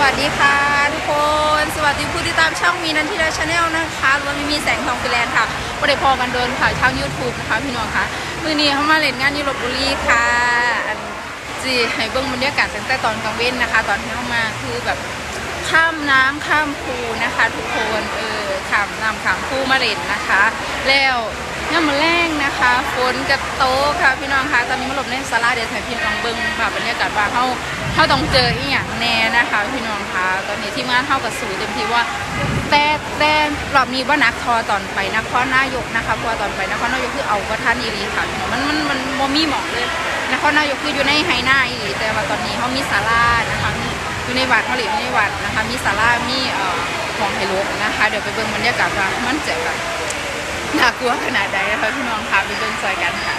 วัสดีค่ะทุกคน สวัสดีผู้ที่ตามช่องมีนันทิราชาแนลนะคะรวมมีแสงทองฟิแลนด์ค่ะประเดี๋ยวพอกันเดินค่ะช่องยูทูบนะคะพี่น้องค่ะมือนี้เข้ามาเล่นงานยุโรปบุรีค่ะอันจีให้เบิ้งบรรยากาศตั้งแต่ตอนกลางเว้นนะคะ ตอนที่เข้ามาคือแบบข้ามน้ำข้ามภูนะคะ ทุกคนเออข้ามน้ำข้ามภูมาเล่นนะคะ แล้วย่ามมาแรงนะคะฝนกระโตกค่ะพี่น้องคะตอนนี้มาหลบในศาลาเดชให้พี่น้องเบิ้งแบบบรรยากาศว่าเข้า เขาต้องเจออีหยังแน่นะคะพี่น้องคะตอนนี้ทีมงานเข้ากับสูเต็มที่ว่าแต่แต่รอบนี้ว่านักทอตอนไปนครนายกนะคะพราะว่าตอนไปนครนายกคือเอาว่าท่านอีหลีค่ะพี่น้องมันมันมันบ่มีหมองเลยนครนายกคืออยู่ในไฮนาอีหลีแต่ว่าตอนนี้เขามีศาลานะคะมีอยู่ในวัดเขาหลีอยู่ในวัดนะคะ มีศาลามีเอ่อของไฮโลกนะคะ เดี๋ยวไปเบิ่งบรรยากาศว่ามันจะแบบน่ากลัวขนาดใดนะคะพี่น้องค่ะไปเบิ่งซอยกันค่ะ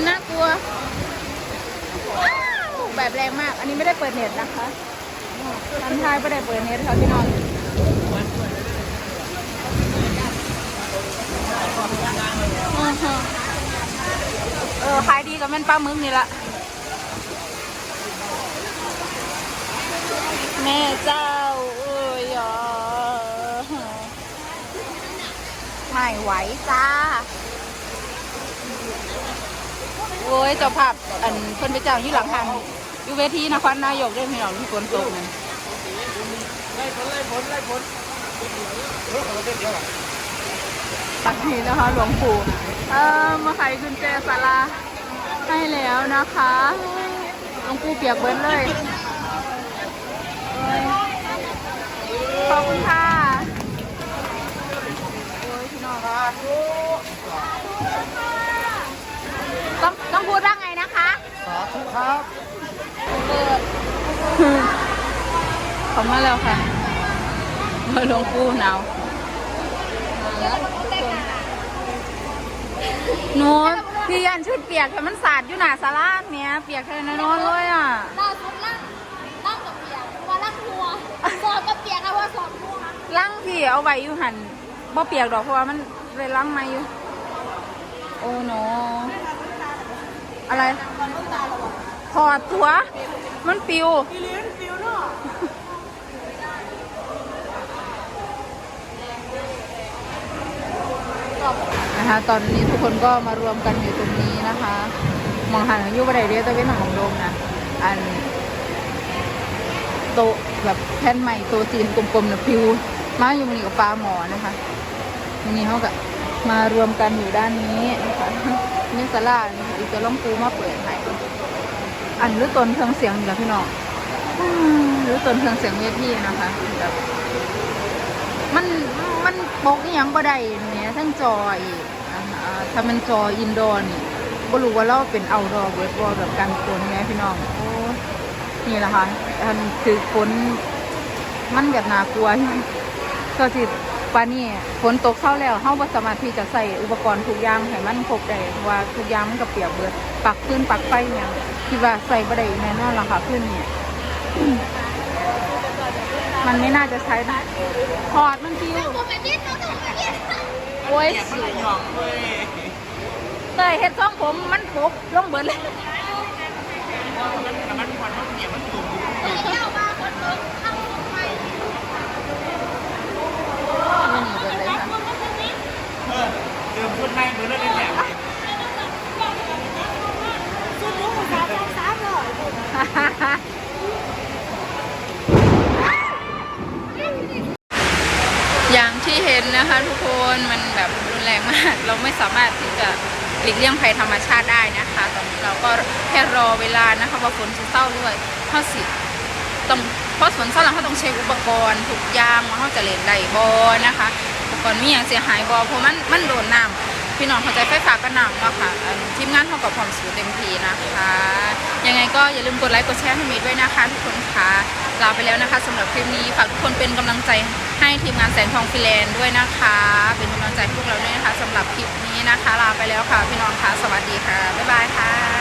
มันน่ากลัวอ้าวแบบแรงมาก อันนี้ไม่ได้เปิดเน็ตนะคะทันทายไม่ได้เปิดเน็ตค่ะพี่น้องอือฮะเออขายดีกับแม่นป้ามึงนี่ละแม่เจ้าเอ้ยอไม่ไหวจ้า โอ้ยเจ้าภาพอันเพิ่นไปเจ้าอยู่หลังทางอยู่เวทีนครนายกได้พี่น้องที่ฝนตกนั่นไล่ผลไล่ผลไล่ผลเออเขาเต้นเดียวอะตักนี้นะคะหลวงปู่เออมาไขกุญแจศาลาให้แล้วนะคะหลวงปู่เปียกเบิ้ลเลยขอบคุณค่ะโอ้ยพี่น้องต้องต้องพู ดว่าไงนะคะ สาธุครับ ขอบมาแล้วค่ะหลวงปู่หนาวหนูพี่ยันชุดเปียกแต่มันสาดอยู่หนาสาราเนี้ยเปียกแค่นนอนเลยอะล่าสุดล่างล่างกับเปียกว่าล่างทัวสอบกับเปียกอะว่าสอบทัวล้างพี่เอาไว้อยู่หันบ่เปียกดอกเพราะว่ามันเลยล้างมาอยู่ โอ้โน อะไร ถอดตัว มันปิว นะคะ ตอนนี้ทุกคนก็มารวมกันอยู่ตรงนี้นะคะมองหันอยู่บันไดเรียกตะเวนของโดมนะ อัน โตะแบบแผ่นใหม่โตะจีนกลมๆนะพิว มาอยู่มันนี่กับปลาหมอนะคะวันนี้เขาก็มารวมกันอยู่ด้านนี้นะคะ นี่สลาอีกจะล่องปูมาเปิดให้อันหรือตนเครื่องเสียงกับพี่น้องหรือตนเครื่องเสียงเวทีนะคะแบบมันมันปกอหยังบ่ได้เนี่ยทั้งจออีกถ้ามันจออินดอร์นี่บ่รู้ว่าเราเป็นเอาดอร์เวิร์ดบอแบบการโกนแม่พี่น้องโอ้นี่แหละค่ะอันคือฝนมันแบบน่ากลัวก็สิ ปานนี้ฝนตกเข้าแล้วเฮาบ่สามารถที่จะใส่อุปกรณ์ทุกอย่างให้มันครบได้เพราะว่าทุกอย่างมันก็เปียกเบิดปักพื้นปักไฟเนี่ยคิดว่าใส่บ่ได้แน่นอนล่ะค่ะพื้นเนี่ยมันไม่น่าจะใช้ได้ถอดมันคิวตัวแบบนี้ตัวตัวแบบนี้โอ้ยเตยเฮ็ดซ่องผมมันปบลงเบิดเลยเที่ยวมาคนตกข้างไป ไม่หนีเบิดเลยค่ะ เดิ มือเล่นแบบชุดลูกสาวสองอย่างที่เห็นนะคะทุกคนมันแบบรุนแรงมาก เราไม่สามารถที่จะหลีกเลี่ยงภัยธรรมชาติได้นะคะตอนนี้เราก็แค่รอเวลานะคะว่าฝนจะเศร้าด้วยเข้าสิต้องเพราะฝนเศร้าแล้วเขาต้องเช็คอุปกรณ์ทุกยางว่าเขาจะเล่นได้บอนะคะ อุปกรณ์มีอย่างเสียหายบอเพราะมันมันโดนน้ำ พี่น้องเข้าใจไฟฟ้าก็น้ำเนาะค่ะทีมงานเขากับความสูเต็มทีนะคะ ยังไงก็อย่าลืมกดไลค์กดแชร์ให้มีด้วยนะคะทุกคนค่ะลาไปแล้วนะคะสำหรับคลิปนี้ฝากทุกคนเป็นกำลังใจให้ทีมงานแสงทองฟิแลนด์ด้วยนะคะ เป็นกำลังใจพวกเราด้วยนะคะสำหรับคลิปนี้นะคะ ลาไปแล้วค่ะพี่น้องค่ะสวัสดีค่ะบ๊ายบายค่ะ